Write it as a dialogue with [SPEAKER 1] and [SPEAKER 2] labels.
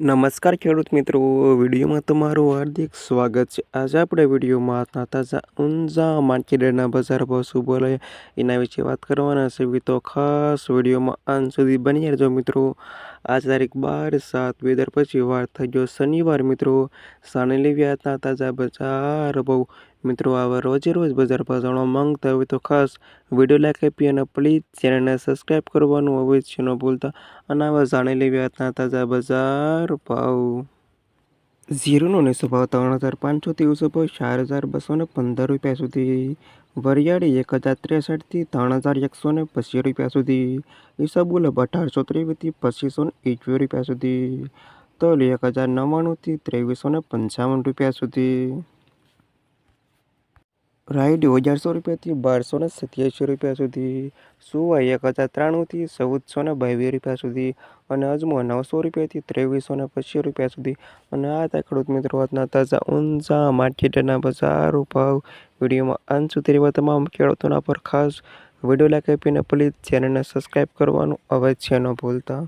[SPEAKER 1] નમસ્કાર ખેડૂત મિત્રો, વિડીયોમાં તમારું હાર્દિક સ્વાગત છે. આજે આપણે વિડીયોમાં આજના તાજા ઊંઝા માર્કેટના બજાર ભાવ શું બોલાય એના વિશે વાત કરવાના છે. તો ખાસ વિડીયોમાં અંત સુધી બની રહેજો મિત્રો. આજ તારીખ બાર, સાત, બે પછી વાર થઈ ગયો શનિવાર મિત્રો. સાને લેવી આજના તાજા બજાર બહુ મિત્રો, આવા રોજે રોજ બજાર ભાવ જાણવા માંગતા હોય તો ખાસ વીડિયો લાઈક આપી અને પ્લીઝ ચેનલને સબસ્ક્રાઈબ કરવાનું અવશ્ય ન ભૂલતા. અને આવા જાણી લેવી તાજા બજાર ભાવ. ઝીરોનો નીસો ભાવ ત્રણ હજાર પાંચસોથી ઊંચો ભાવ ચાર હજાર બસો ને પંદર રૂપિયા સુધી. વરિયાળી એક હજાર ત્રેસઠથી ત્રણ હજાર એકસો ને પચીસ રૂપિયા સુધી. ઈસબગુલ અઢારસો ત્રેવીસથી પચીસો ને એકવીસ રૂપિયા સુધી. તલ એક હજાર નવ્વાણુંથી ત્રેવીસો ને પંચાવન રૂપિયા સુધી. રાઈડ અગિયારસો રૂપિયાથી બારસો ને સત્યાસી રૂપિયા સુધી, સુવાઈ એક હજાર ત્રાણુંથી ચૌદસો ને બાવીસ રૂપિયા સુધી અને અજમો નવસો રૂપિયાથી ત્રેવીસો ને પચીસ રૂપિયા સુધી. અને આ હતા ખેડૂત મિત્રો આજના તાજા ઊંઝા માર્કેટના બજાર ભાવ. વિડીયોમાં અંત સુધી રહેવા તમામ ખેડૂતોના પર ખાસ વીડિયો લાઈક આપીને પ્લીઝ ચેનલને સબસ્ક્રાઈબ કરવાનું અવશ્ય ન ભૂલતા.